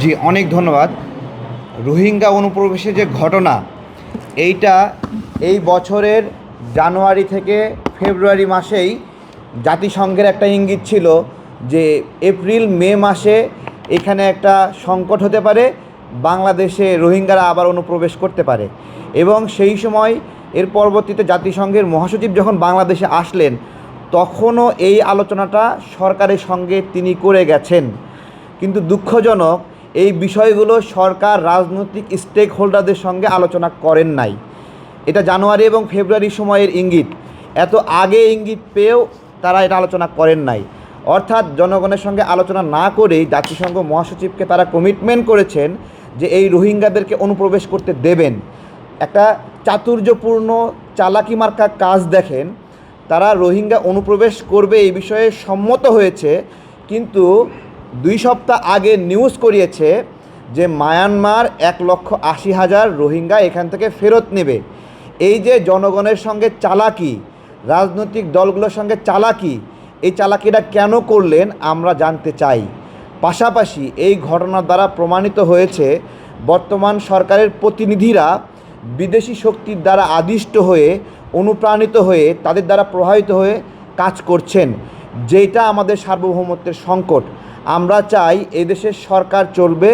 জি, অনেক ধন্যবাদ। রোহিঙ্গা অনুপ্রবেশের যে ঘটনা, এইটা এই বছরের জানুয়ারি থেকে ফেব্রুয়ারি মাসেই জাতিসংঘের একটা ইঙ্গিত ছিল যে এপ্রিল, মে মাসে এখানে একটা সংকট হতে পারে, বাংলাদেশে রোহিঙ্গারা আবার অনুপ্রবেশ করতে পারে। এবং সেই সময় এর পরবর্তীতে জাতিসংঘের মহাসচিব যখন বাংলাদেশে আসলেন, তখনও এই আলোচনাটা সরকারের সঙ্গে তিনি করে গেছেন। কিন্তু দুঃখজনক এই বিষয়গুলো সরকার, রাজনৈতিক স্টেক হোল্ডারদের সঙ্গে আলোচনা করেন নাই। এটা জানুয়ারি এবং ফেব্রুয়ারি সময়ের ইঙ্গিত। এত আগে ইঙ্গিত পেয়েও তারা এটা আলোচনা করেন নাই। অর্থাৎ জনগণের সঙ্গে আলোচনা না করেই জাতিসংঘ মহাসচিবকে তারা কমিটমেন্ট করেছেন যে এই রোহিঙ্গাদেরকে অনুপ্রবেশ করতে দেবেন। একটা চাতুর্যপূর্ণ, চালাকি মার্কা কাজ দেখেন। তারা রোহিঙ্গা অনুপ্রবেশ করবে এই বিষয়ে সম্মত হয়েছে। কিন্তু দুই সপ্তাহ আগে নিউজ করিয়েছে যে মায়ানমার এক লক্ষ আশি হাজার রোহিঙ্গা এখান থেকে ফেরত নেবে। এই যে জনগণের সঙ্গে চালাকি, রাজনৈতিক দলগুলোর সঙ্গে চালাকি, এই চালাকিটা কেন করলেন আমরা জানতে চাই। পাশাপাশি এই ঘটনার দ্বারা প্রমাণিত হয়েছে, বর্তমান সরকারের প্রতিনিধিরা বিদেশি শক্তির দ্বারা আদিষ্ট হয়ে, অনুপ্রাণিত হয়ে, তাদের দ্বারা প্রভাবিত হয়ে কাজ করছেন যেটা আমাদের সার্বভৌমত্বের সংকট। আমরা চাই এদেশের সরকার চলবে,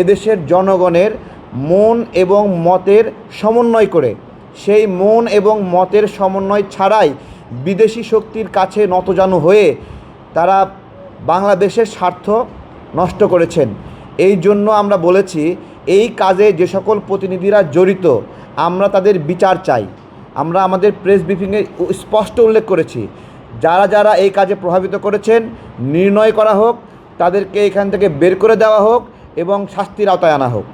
এদেশের জনগণের মন এবং মতের সমন্বয় করে। সেই মন এবং মতের সমন্বয় ছাড়াই বিদেশি শক্তির কাছে নতজানু হয়ে তারা বাংলাদেশের স্বার্থ নষ্ট করেছেন। এই জন্য আমরা বলেছি, এই কাজে যে সকল প্রতিনিধিরা জড়িত, আমরা তাদের বিচার চাই। আমরা আমাদের প্রেস ব্রিফিংয়ে স্পষ্ট উল্লেখ করেছি, যারা যারা এই কাজে প্রভাবিত করেছেন, নির্ণয় করা হোক তাদেরকে এখান থেকে বের করে দেওয়া হোক এবং শাস্তির আওতায় আনা হোক।